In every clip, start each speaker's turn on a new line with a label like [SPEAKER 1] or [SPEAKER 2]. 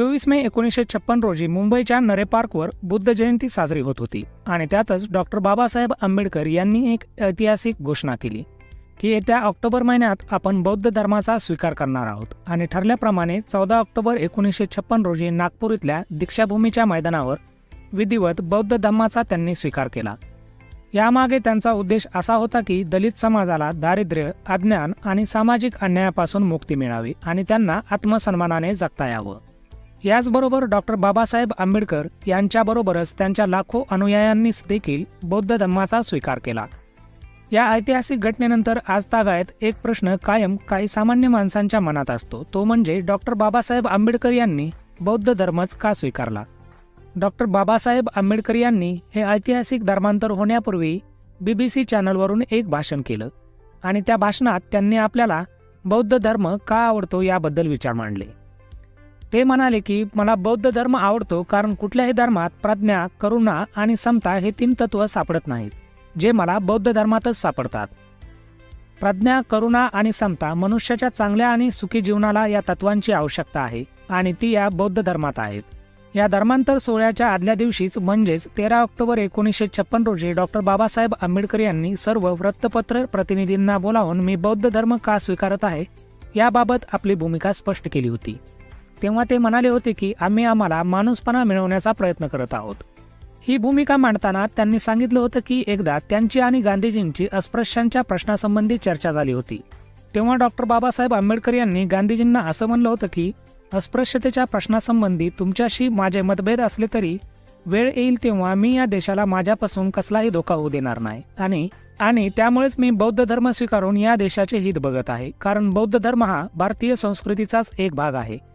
[SPEAKER 1] चोवीस मे एकोणीसशे छप्पन रोजी मुंबईच्या नरे पार्कवर बुद्ध जयंती साजरी होत होती आणि त्यातच डॉक्टर बाबासाहेब आंबेडकर यांनी एक ऐतिहासिक घोषणा केली की येत्या ऑक्टोबर महिन्यात आपण बौद्ध धर्माचा स्वीकार करणार आहोत आणि ठरल्याप्रमाणे चौदा ऑक्टोबर एकोणीसशे छप्पन रोजी नागपूर इथल्या दीक्षाभूमीच्या मैदानावर विधिवत बौद्ध धर्माचा त्यांनी स्वीकार केला. यामागे त्यांचा उद्देश असा होता की दलित समाजाला दारिद्र्य अज्ञान आणि सामाजिक अन्यायापासून मुक्ती मिळावी आणि त्यांना आत्मसन्मानाने जगता यावं. याचबरोबर डॉक्टर बाबासाहेब आंबेडकर यांच्याबरोबरच त्यांच्या लाखो अनुयायांनीच देखील बौद्ध धर्माचा स्वीकार केला. या ऐतिहासिक घटनेनंतर आज तागायत एक प्रश्न कायम काही सामान्य माणसांच्या मनात असतो तो म्हणजे डॉक्टर बाबासाहेब आंबेडकर यांनी बौद्ध धर्मच का स्वीकारला? डॉक्टर बाबासाहेब आंबेडकर यांनी हे ऐतिहासिक धर्मांतर होण्यापूर्वी बी बी सी चॅनलवरून एक भाषण केलं आणि त्या भाषणात त्यांनी आपल्याला बौद्ध धर्म का आवडतो याबद्दल विचार मांडले. ते म्हणाले की मला बौद्ध धर्म आवडतो कारण कुठल्याही धर्मात प्रज्ञा करुणा आणि समता हे तीन तत्व सापडत नाहीत जे मला बौद्ध धर्मातच सापडतात. प्रज्ञा करुणा आणि समता मनुष्याच्या चांगल्या आणि सुखी जीवनाला या तत्वांची आवश्यकता आहे आणि ती या बौद्ध धर्मात आहेत. या धर्मांतर सोहळ्याच्या आदल्या दिवशीच म्हणजेच तेरा ऑक्टोबर एकोणीसशे छप्पन रोजी डॉक्टर बाबासाहेब आंबेडकर यांनी सर्व वृत्तपत्र प्रतिनिधींना बोलावून मी बौद्ध धर्म का स्वीकारत आहे याबाबत आपली भूमिका स्पष्ट केली होती. तेव्हा ते म्हणाले होते की आम्ही आम्हाला माणूसपणा मिळवण्याचा प्रयत्न करत आहोत. ही भूमिका मांडताना त्यांनी सांगितलं होतं की एकदा त्यांची आणि गांधीजींची अस्पृश्यांच्या प्रश्नासंबंधी चर्चा झाली होती. तेव्हा डॉक्टर बाबासाहेब आंबेडकर यांनी गांधीजींना असं म्हणलं होतं की अस्पृश्यतेच्या प्रश्नासंबंधी तुमच्याशी माझे मतभेद असले तरी वेळ येईल तेव्हा मी या देशाला माझ्यापासून कसलाही धोका होऊ देणार नाही. आणि आणि त्यामुळेच मी बौद्ध धर्म स्वीकारून या देशाचे हित बघत आहे. कारण बौद्ध धर्म हा भारतीय संस्कृतीचाच एक भाग आहे.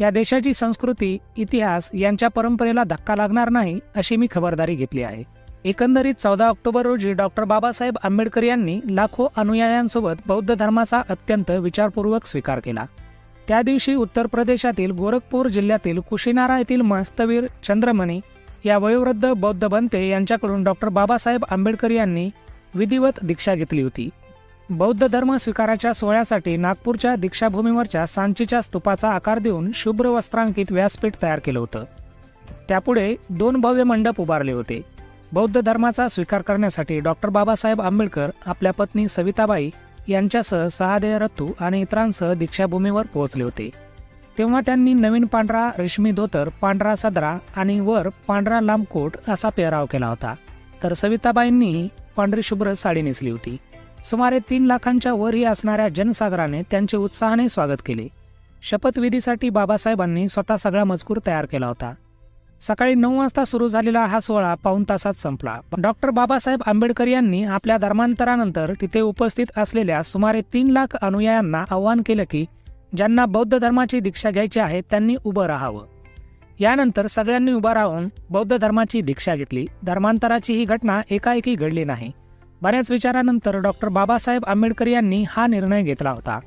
[SPEAKER 1] या देशाची संस्कृती इतिहास यांच्या परंपरेला धक्का लागणार नाही अशी मी खबरदारी घेतली आहे. एकंदरीत चौदा ऑक्टोबर रोजी डॉक्टर बाबासाहेब आंबेडकर यांनी लाखो अनुयायांसोबत बौद्ध धर्माचा अत्यंत विचारपूर्वक स्वीकार केला. त्या दिवशी उत्तर प्रदेशातील गोरखपूर जिल्ह्यातील कुशीनारा येथील मस्तवीर चंद्रमणी या वयोवृद्ध बौद्ध बनते यांच्याकडून डॉक्टर बाबासाहेब आंबेडकर यांनी विधिवत दीक्षा घेतली होती. बौद्ध धर्म स्वीकाराच्या सोहळ्यासाठी नागपूरच्या दीक्षाभूमीवरच्या सांचीच्या स्तूपाचा आकार देऊन शुभ्र वस्त्रांकित व्यासपीठ तयार केलं होतं. त्यापुढे दोन भव्य मंडप उभारले होते. बौद्ध धर्माचा स्वीकार करण्यासाठी डॉक्टर बाबासाहेब आंबेडकर आपल्या पत्नी सविताबाई यांच्यासह सहादेय रत्तू आणि इतरांसह दीक्षाभूमीवर पोहोचले होते. तेव्हा त्यांनी नवीन पांढरा रेशमी धोतर पांढरा सदरा आणि वर पांढरा लांब कोट असा पेहराव केला होता. तर सविताबाईंनीही पांढरी शुभ्र साडी नेसली होती. सुमारे तीन लाखांच्या वरही असणाऱ्या जनसागराने त्यांचे उत्साहाने स्वागत केले. शपथविधीसाठी बाबासाहेबांनी स्वतः सगळा मजकूर तयार केला होता. सकाळी नऊ वाजता सुरू झालेला हा सोहळा पाऊण तासात संपला. डॉक्टर बाबासाहेब आंबेडकर यांनी आपल्या धर्मांतरानंतर तिथे उपस्थित असलेल्या सुमारे तीन लाख अनुयायांना आवाहन केलं की ज्यांना बौद्ध धर्माची दीक्षा घ्यायची आहे त्यांनी उभं राहावं. यानंतर सगळ्यांनी उभं राहून बौद्ध धर्माची दीक्षा घेतली. धर्मांतराची ही घटना एकाएकी घडली नाही. बऱ्याच विचारानंतर डॉक्टर बाबासाहेब आंबेडकर यांनी हा निर्णय घेतला होता.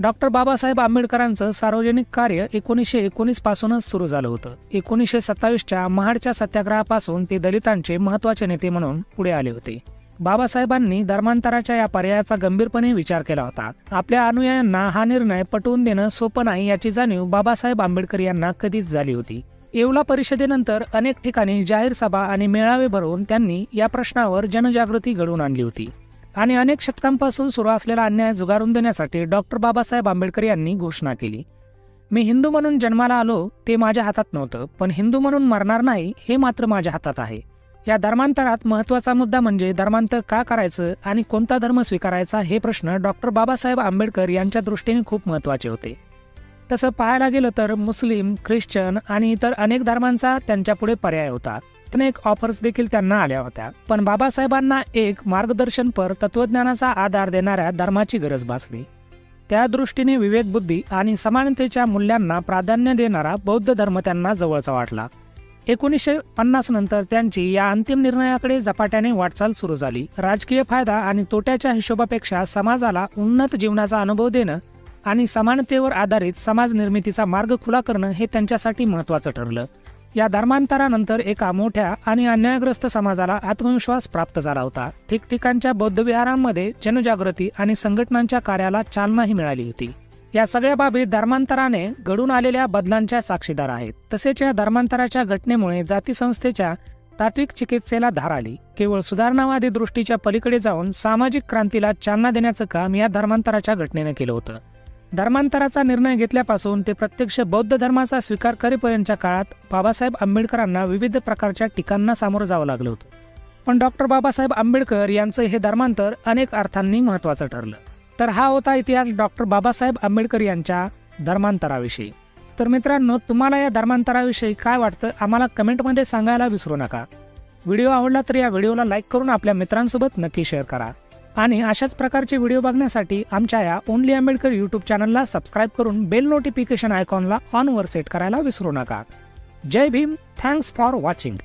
[SPEAKER 1] डॉक्टर बाबासाहेब आंबेडकरांचं सार्वजनिक कार्य एकोणीसशे एकोणीसपासूनच सुरू झालं होतं. एकोणीसशे सत्तावीसच्या महाडच्या सत्याग्रहापासून ते दलितांचे महत्त्वाचे नेते म्हणून पुढे आले होते. बाबासाहेबांनी धर्मांतराच्या या पर्यायाचा गंभीरपणे विचार केला होता. आपल्या अनुयायांना हा निर्णय पटवून देणं सोपं नाही याची जाणीव बाबासाहेब आंबेडकर यांना कधीच झाली होती. येवला परिषदेनंतर अनेक ठिकाणी जाहीर सभा आणि मेळावे भरवून त्यांनी या प्रश्नावर जनजागृती घडवून आणली होती. आणि अनेक शतकांपासून सुरू असलेला अन्याय जुगारून देण्यासाठी डॉक्टर बाबासाहेब आंबेडकर यांनी घोषणा केली. मी हिंदू म्हणून जन्माला आलो ते माझ्या हातात नव्हतं पण हिंदू म्हणून मरणार नाही हे मात्र माझ्या हातात आहे. या धर्मांतरात महत्त्वाचा मुद्दा म्हणजे धर्मांतर का करायचं आणि कोणता धर्म स्वीकारायचा हे प्रश्न डॉक्टर बाबासाहेब आंबेडकर यांच्या दृष्टीने खूप महत्त्वाचे होते. तसं पाहायला गेलं तर मुस्लिम ख्रिश्चन आणि इतर अनेक धर्मांचा त्यांच्यापुढे पर्याय होता. अनेक ऑफर्स देखील त्यांना आल्या होत्या. पण बाबासाहेबांना एक मार्गदर्शनपर तत्वज्ञानाचा आधार देणाऱ्या धर्माची गरज भासली. त्या दृष्टीने विवेकबुद्धी आणि समानतेच्या मूल्यांना प्राधान्य देणारा बौद्ध धर्म त्यांना जवळचा वाटला. एकोणीसशे पन्नास नंतर त्यांची या अंतिम निर्णयाकडे झपाट्याने वाटचाल सुरू झाली. राजकीय फायदा आणि तोट्याच्या हिशोबापेक्षा समाजाला उन्नत जीवनाचा अनुभव देणं आणि समानतेवर आधारित समाज निर्मितीचा मार्ग खुला करणं हे त्यांच्यासाठी महत्त्वाचं ठरलं. या धर्मांतरानंतर एका मोठ्या आणि अन्यायग्रस्त समाजाला आत्मविश्वास प्राप्त झाला होता. ठिकठिकाणच्या बौद्धविहारांमध्ये जनजागृती आणि संघटनांच्या कार्याला चालनाही मिळाली होती. या सगळ्या बाबी धर्मांतराने घडून आलेल्या बदलांच्या साक्षीदार आहेत. तसेच या धर्मांतराच्या घटनेमुळे जातीसंस्थेच्या तात्विक चिकित्सेला धार आली. केवळ सुधारणावादी दृष्टीच्या पलीकडे जाऊन सामाजिक क्रांतीला चालना देण्याचं काम या धर्मांतराच्या घटनेनं केलं होतं. धर्मांतराचा निर्णय घेतल्यापासून ते प्रत्यक्ष बौद्ध धर्माचा स्वीकार करेपर्यंतच्या काळात बाबासाहेब आंबेडकरांना विविध प्रकारच्या टीकांना सामोरं जावं लागलं होतं. पण डॉक्टर बाबासाहेब आंबेडकर यांचं हे धर्मांतर अनेक अर्थांनी महत्त्वाचं ठरलं. तर हा होता इतिहास डॉक्टर बाबासाहेब आंबेडकर यांच्या धर्मांतराविषयी. तर मित्रांनो तुम्हाला या धर्मांतराविषयी काय वाटतं आम्हाला कमेंटमध्ये सांगायला विसरू नका. व्हिडिओ आवडला तर या व्हिडिओला लाईक करून आपल्या मित्रांसोबत नक्की शेअर करा. आणि अशाच प्रकारचे व्हिडिओ बघण्यासाठी आमच्या या ओनली आंबेडकर यूट्यूब चॅनलला सबस्क्राईब करून बेल नोटिफिकेशन आयकॉनला ऑनवर सेट करायला विसरू नका. Jai Bhim. Thanks for watching